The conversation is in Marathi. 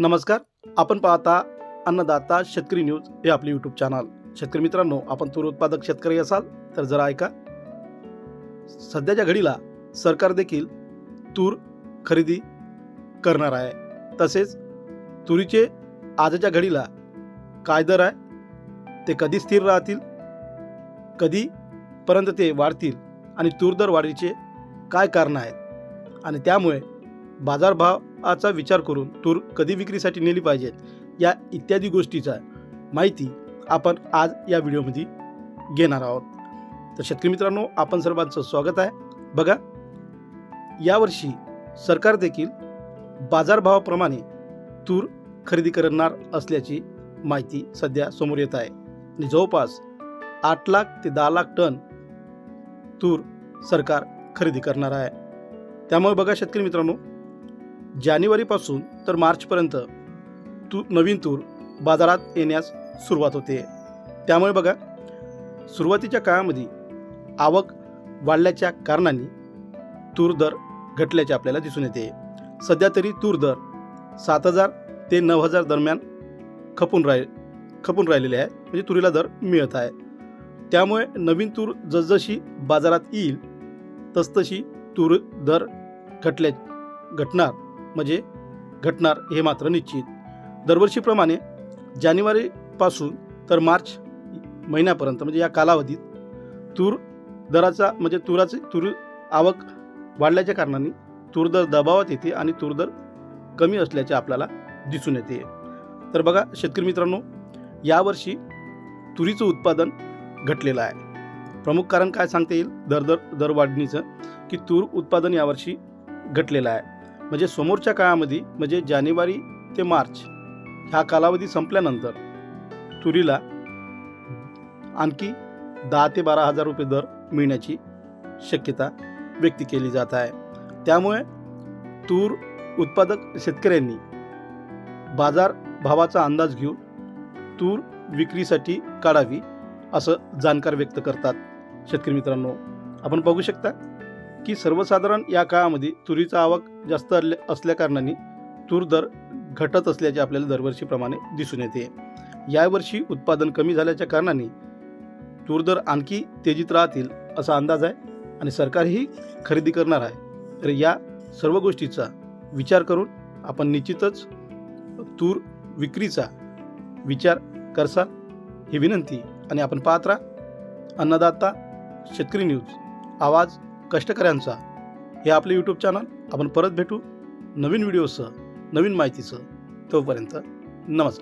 नमस्कार आपण पाहता अन्नदाता शेतकरी न्यूज हे आपले यूट्यूब चॅनल शेतकरी मित्रांनो आपण तूर उत्पादक शेतकरी असाल तर जरा ऐका. सध्याच्या घडीला सरकार देखील तूर खरेदी करणार आहे. तसेच तुरीचे आजच्या घडीला काय दर आहे ते कधी स्थिर राहतील कधीपर्यंत ते वाढतील आणि तूर दर वाढीचे काय कारण आहेत. आणि त्यामुळे बाजारभाव आचा विचार करून तूर कधी विक्रीसाठी नेली पाहिजेत या इत्यादी गोष्टीचा माहिती आपण आज या व्हिडिओमध्ये घेणार आहोत. तर शेतकरी मित्रांनो आपण सर्वांचं स्वागत आहे. बघा यावर्षी सरकार देखील बाजारभावाप्रमाणे तूर खरेदी करणार असल्याची माहिती सध्या समोर येत आहे. आणि जवळपास आठ लाख ते दहा लाख टन तूर सरकार खरेदी करणार आहे. त्यामुळे बघा शेतकरी मित्रांनो जानेवारीपासून तर मार्चपर्यंत तू नवीन तूर बाजारात येण्यास सुरुवात होते. त्यामुळे बघा सुरुवातीच्या काळामध्ये आवक वाढल्याच्या कारणाने तूर दर घटल्याचे आपल्याला दिसून येते. सध्या तरी तूर दर सात हजार ते नऊ हजार दरम्यान खपून राहि खपून राहिलेले आहे. म्हणजे तुरीला दर मिळत आहे. त्यामुळे नवीन तूर जसजशी बाजारात येईल तसतशी तूर दर घटल्या घटणार. म्हणजे घटणार हे मात्र निश्चित. दरवर्षीप्रमाणे जानेवारीपासून तर मार्च महिन्यापर्यंत म्हणजे या कालावधीत तूर दराचा म्हणजे तुराचे तूर आवक वाढल्याच्या कारणाने तूर दर दबावात येते आणि तूर दर कमी असल्याचे आपल्याला दिसून येते. तर बघा शेतकरी मित्रांनो यावर्षी तुरीचं उत्पादन घटलेलं आहे. प्रमुख कारण काय सांगता येईल? दर दर दर वाढणीचं की तूर उत्पादन यावर्षी घटलेलं आहे. म्हणजे समोरच्या काळामध्ये म्हणजे जानेवारी ते मार्च ह्या कालावधी संपल्यानंतर तुरीला आणखी दहा ते बारा हजार रुपये दर मिळण्याची शक्यता व्यक्त केली जात आहे. त्यामुळे तूर उत्पादक शेतकऱ्यांनी बाजार भावाचा अंदाज घेऊन तूर विक्रीसाठी काढावी असं जाणकार व्यक्त करतात. शेतकरी मित्रांनो आपण बघू शकता की सर्वसाधारण या काळामध्ये तुरीचा आवक जास्त असल्याकारणाने तूर दर घटत असल्याचे आपल्याला दरवर्षीप्रमाणे दिसून येते. यावर्षी उत्पादन कमी झाल्याच्या कारणाने तूर दर आणखी तेजीत राहतील असा अंदाज आहे आणि सरकारही खरेदी करणार आहे. तर या सर्व गोष्टीचा विचार करून आपण निश्चितच तूर विक्रीचा विचार करसाल ही विनंती आणि आपण पाहत राहा. अन्नदाता शेतकरी न्यूज. आवाज कष्टकऱ्यांचा हे आपले यूट्यूब चॅनल आपण परत भेटू नवीन व्हिडिओसह नवीन माहितीसह. तोपर्यंत नमस्कार.